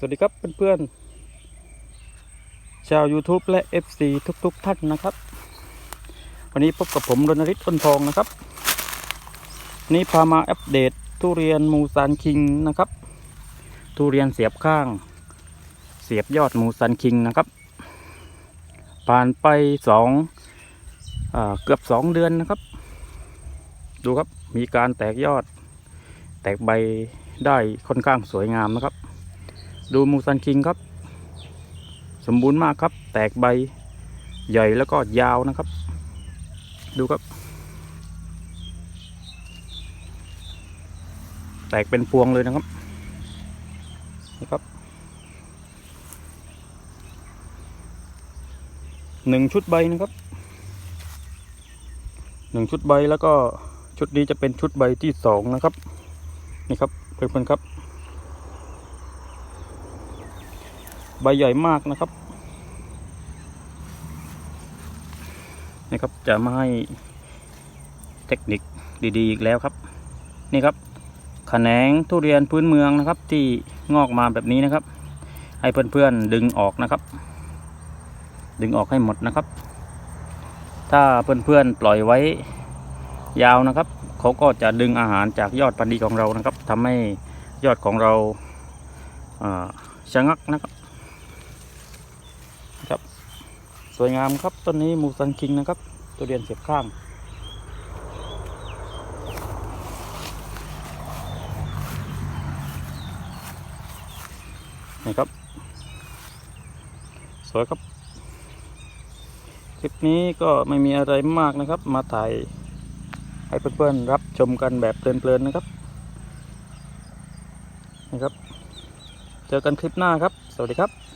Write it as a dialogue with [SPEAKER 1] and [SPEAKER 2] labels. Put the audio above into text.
[SPEAKER 1] สวัสดีครับเพื่อนๆชาว YouTube และ FC ทุกๆทท่านนะครับ วันนี้พบกับผมรณฤทธิ์อ้นทองนะครับ นี้พามาอัปเดตทุเรียนมูซานคิงนะครับ ทุเรียนเสียบข้าง เสียบยอดมูซานคิงนะครับ ผ่านไปสองเกือบสองเดือนนะครับ ดูครับมีการแตกยอด แตกใบได้ค่อนข้างสวยงามนะครับ ดูมูซันคิงครับ สมบูรณ์มากครับ แตกใบใหญ่แล้วก็ยาวนะครับ ดูครับ แตกเป็นพวงเลยนะครับนะครับหนึ่งชุดใบนะครับหนึ่งชุดใบแล้วก็ชุดนี้จะเป็นชุดใบที่สองนะครับ นี่ครับเพื่อนๆครับ ใบใหญ่มากนะครับนี่ครับจะมาให้เทคนิคดีๆอีกแล้วครับ นี่ครับแขนงทุเรียนพื้นเมืองนะครับ ที่งอกมาแบบนี้นะครับ ให้เพื่อนๆดึงออกนะครับ ดึงออกให้หมดนะครับ ถ้าเพื่อนๆปล่อยไว้ยาวนะครับ เขาก็จะดึงอาหารจากยอดพันธุ์ดีของเรานะครับทำให้ยอดของเราชะงักนะครับ สวยงามครับต้นนี้มูซันคิงนะครับ ตัวเรียนเสียบข้าง นี่ครับ สวยครับ คลิปนี้ก็ไม่มีอะไรมากนะครับ มาถ่ายให้เพื่อนๆรับชมกันแบบเพลินๆนะครับนี่ครับ เจอกันคลิปหน้าครับ สวัสดีครับ